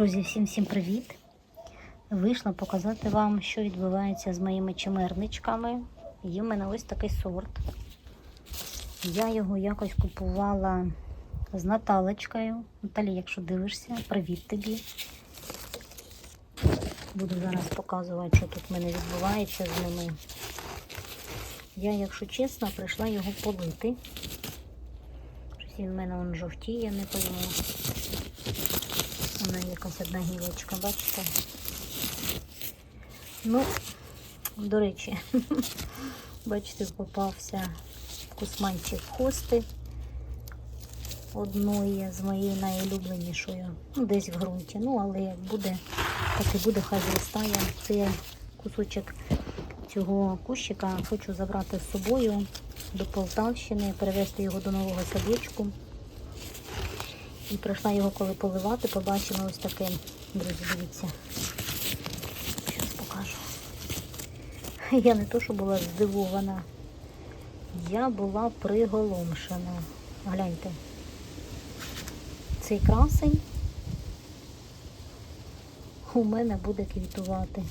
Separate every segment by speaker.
Speaker 1: Друзі, всім всім привіт! Вийшла показати вам, що відбувається з моїми чимерничками. Є в мене ось такий сорт. Я його якось купувала з Наталочкою. Наталі, якщо дивишся, привіт тобі. Буду зараз показувати, що тут в мене відбувається з ними. Я, якщо чесно, прийшла його полити. Щось він в мене он жовтіє, не пойму. Вона якась одна гілочка, бачите? Ну, до речі, бачите, попався кусманчик хости одної з моєю найулюбленішою. Ну, десь в ґрунті. Ну, але як буде, так і буде, хай зростає. Це кусочок цього кущика хочу забрати з собою до Полтавщини, перевезти його до нового садочку. І прийшла його коли поливати, побачила ось таке. Друзі, дивіться. Зараз покажу. Я не то, що була здивована. Я була приголомшена. Гляньте. Цей красень у мене буде квітувати.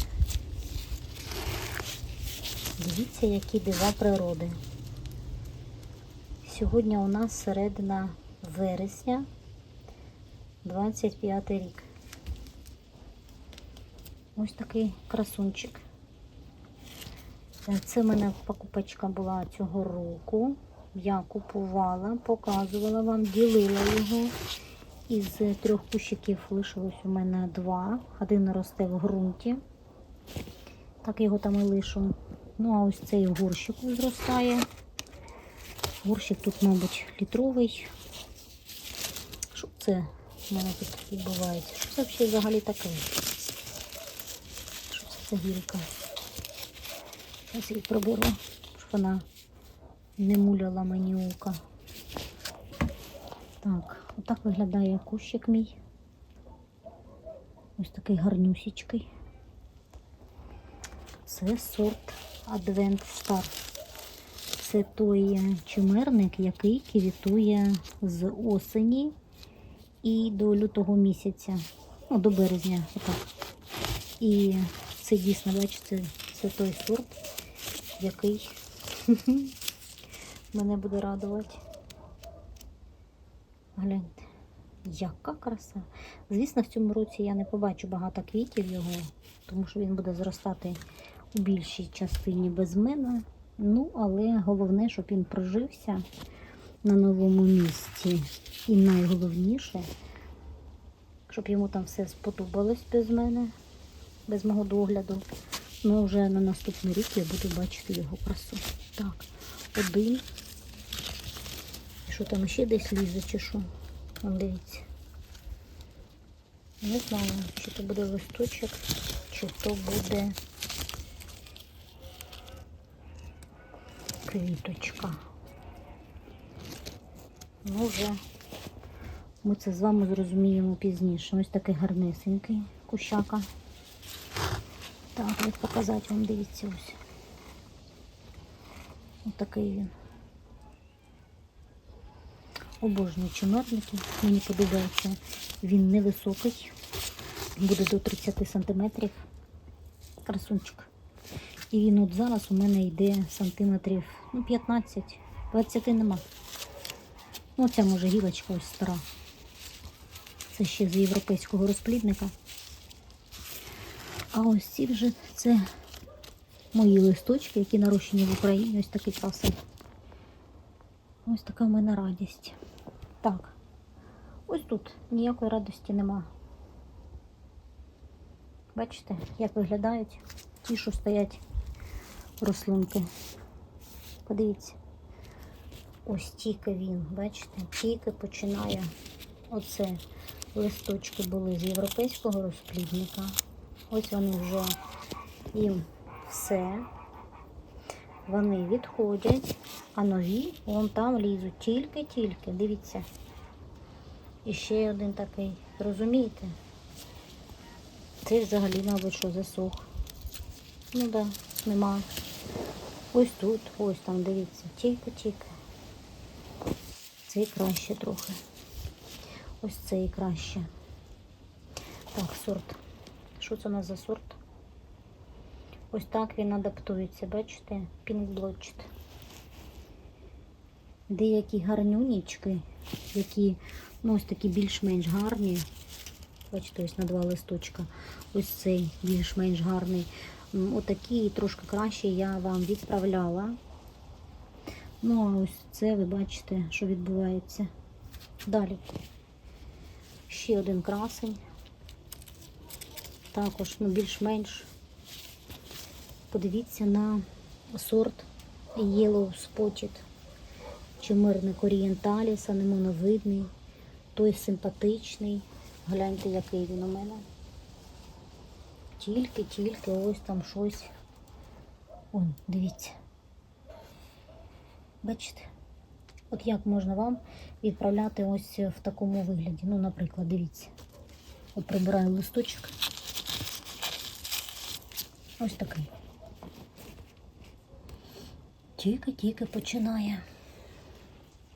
Speaker 1: Дивіться, які дива природи. Сьогодні у нас середина вересня. 25 рік. Ось такий красунчик. Це в мене покупочка була цього року. Я купувала, показувала вам, ділила його. Із трьох кущиків лишилось у мене два. Один росте в ґрунті. Так його там і лишу. Ну, а ось цей в горщику зростає. Горщик тут, мабуть, літровий. Що це? У мене тут такі відбувається. Що це взагалі взагалі таке? Що це за гілка? Зараз її проберу, щоб вона не муляла мені ока. Так, отак виглядає кущик мій. Ось такий гарнюсічкий. Це сорт Advent Star. Це той чимерник, який квітує з осені і до лютого місяця, ну, до березня, отак. І це дійсно, бачите, це той сорт, який мене буде радувати. Гляньте, яка краса. Звісно, в цьому році я не побачу багато квітів його, тому що він буде зростати у більшій частині без мене. Ну, але головне, щоб він прожився на новому місці. І найголовніше, щоб йому там все сподобалось без мене, без мого догляду. Ну, вже на наступний рік я буду бачити його красу. Так, один. Що там ще десь лізе, чи що? Вон, Дивіться. Не знаю, чи то буде листочок, чи то буде квіточка. Ну, вже ми це з вами зрозуміємо пізніше. Ось такий гарнесенький кущака. Так, як показати вам, дивіться ось. Ось такий він. Обожнюю чимерники. Мені подобається. Він невисокий. Буде до 30 сантиметрів. Красунчик. І він от зараз у мене йде сантиметрів ну, 15, 20 нема. Ну, ця може гілочка ось стара. Це ще з європейського розплідника. А ось ці вже це мої листочки, які нарощені в Україні. Ось такий красивий. Ось така в мене радість. Так, ось тут ніякої радості нема. Бачите, як виглядають ті, що стоять рослинки. Подивіться. Ось тільки він, бачите, тільки починає оце листочки були з європейського розплідника. Ось вони вже їм все. Вони відходять, а нові вон там лізуть тільки-тільки. Дивіться. І ще один такий. Розумієте? Це взагалі, мабуть, що засох. Ну так, да, нема. Ось тут, ось там, дивіться, тільки-тільки. Цей краще трохи. Ось цей краще. Так, сорт. Що це у нас за сорт? Ось так він адаптується, бачите? Пінкблочт. Деякі гарнюнічки, які ну, ось такі більш-менш гарні. Бачите, ось на два листочка. Ось цей більш-менш гарний. Отакі трошки краще я вам відправляла. Ну, а ось це ви бачите, що відбувається. Далі. Ще один красень. Також, ну, більш-менш. Подивіться на сорт Yellow Spotted. Чимирник Орієнталіс, анемоновидний. Той симпатичний. Гляньте, який він у мене. Тільки-тільки ось там щось. Вон, дивіться. Бачите? От як можна вам відправляти ось в такому вигляді? Ну, наприклад, дивіться. От прибираю листочок. Ось такий. Тільки-тільки починає.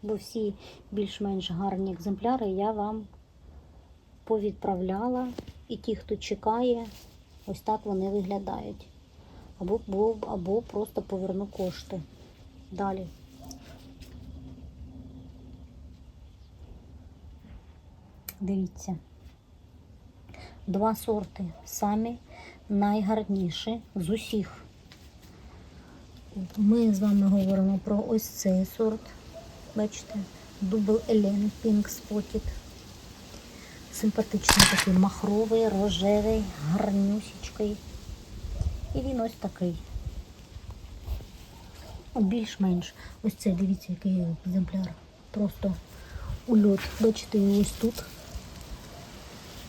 Speaker 1: Бо всі більш-менш гарні екземпляри я вам повідправляла. І ті, хто чекає, ось так вони виглядають. Або, або, або просто поверну кошти. Далі. Дивіться. Два сорти. Самі найгарніші з усіх. Ми з вами говоримо про ось цей сорт. Бачите? Double Elen Pink Spotted. Симпатичний такий махровий, рожевий, гарнюсічкий. І він ось такий. Більш-менш. Ось це, дивіться, який екземпляр. Просто ульот. Бачите, ось тут.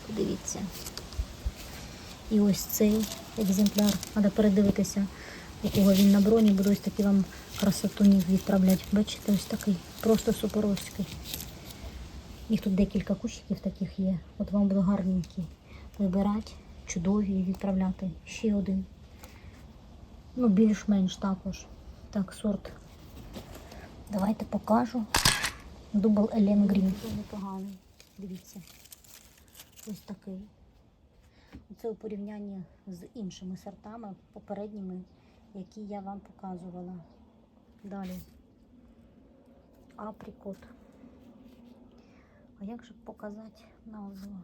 Speaker 1: Подивіться. І ось цей екземпляр. Треба передивитися, у кого він на броні, буду ось такі вам красотунів відправляти. Бачите, ось такий. Просто суперовський. Їх тут декілька кущиків таких є. От вам буде гарненькі. Вибирати, чудові відправляти. Ще один. Ну, більш-менш також. Так, сорт. Давайте покажу. Дубл Елен Грін. Непоганий. Дивіться. Ось такий. Це у порівнянні з іншими сортами, попередніми, які я вам показувала. Далі. Априкот. А як же показати назву?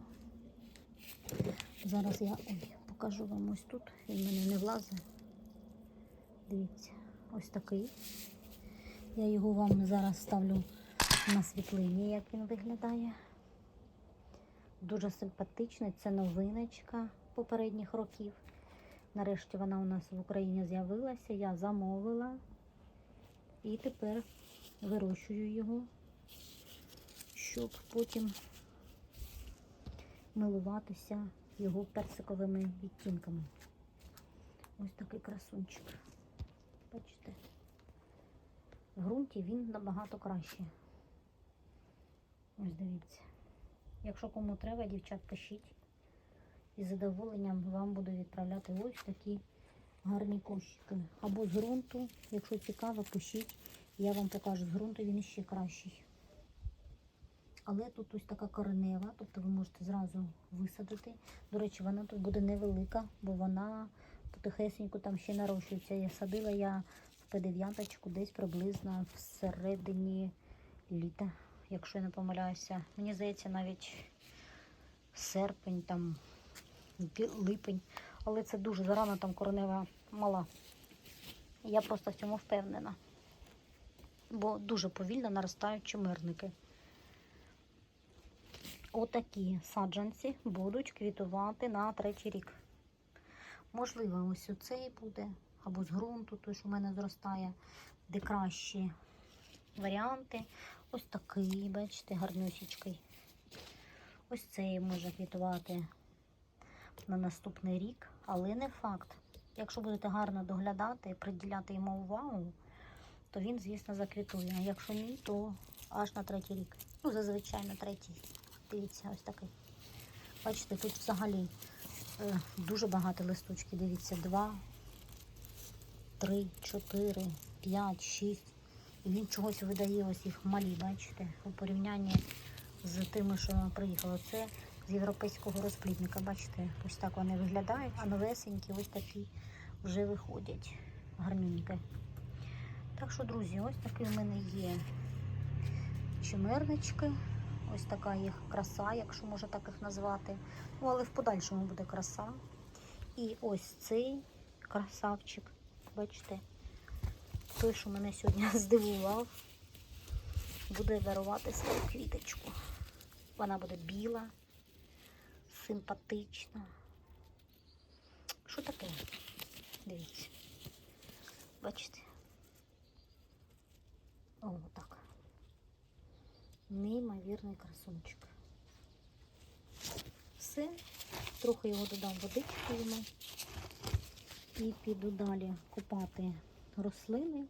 Speaker 1: Зараз я ой, покажу вам ось тут. Він мене не влазить. Дивіться, ось такий. Я його вам зараз ставлю на світлині, як він виглядає. Дуже симпатичний. Це новиночка попередніх років. Нарешті вона у нас в Україні з'явилася. Я замовила і тепер вирощую його, щоб потім милуватися його персиковими відтінками. Ось такий красунчик. Бачите? В ґрунті він набагато краще. Ось дивіться. Якщо кому треба, дівчат, пишіть. І з задоволенням вам буду відправляти ось такі гарні кущики. Або з ґрунту, якщо цікаво, пишіть. Я вам покажу з ґрунту, він ще кращий. Але тут ось така коренева, тобто ви можете зразу висадити. До речі, вона тут буде невелика, бо вона потихесеньку там ще нарощується. Я садила я в П9 десь приблизно всередині літа, якщо я не помиляюся. Мені здається, навіть серпень, там липень. Але це дуже зарано, там коренева мала. Я просто в цьому впевнена. Бо дуже повільно наростають чимирники. Отакі саджанці будуть квітувати на третій рік. Можливо, ось оцей буде, або з ґрунту, той, що в мене зростає, де кращі варіанти. Ось такий, бачите, гарнюсічкий. Ось цей може квітувати на наступний рік, але не факт. Якщо будете гарно доглядати, приділяти йому увагу, то він, звісно, заквітує. А якщо ні, то аж на третій рік. Ну, зазвичай на третій. Дивіться, ось такий. Бачите, тут взагалі е, дуже багато листочків. Дивіться, два, три, чотири, п'ять, шість. І він чогось видає ось їх малі, бачите, у порівнянні з тими, що приїхало. Це з європейського розплідника. Бачите, ось так вони виглядають, а новесенькі ось такі вже виходять гарненькі. Так що, друзі, ось такі в мене є чимернички. Ось така їх краса, якщо можна так їх назвати. Ну, але в подальшому буде краса. І ось цей красавчик. Бачите, той, що мене сьогодні здивував, буде дарувати свою квіточку. Вона буде біла, симпатична. Що таке? Дивіться. Бачите? О, так. Неймовірний красунчик. Все. Трохи його додам водички йому. І піду далі купати рослини,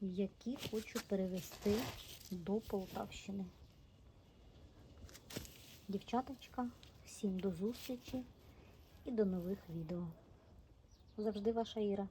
Speaker 1: які хочу перевести до Полтавщини. Дівчаточка, всім до зустрічі і до нових відео. Завжди ваша Іра.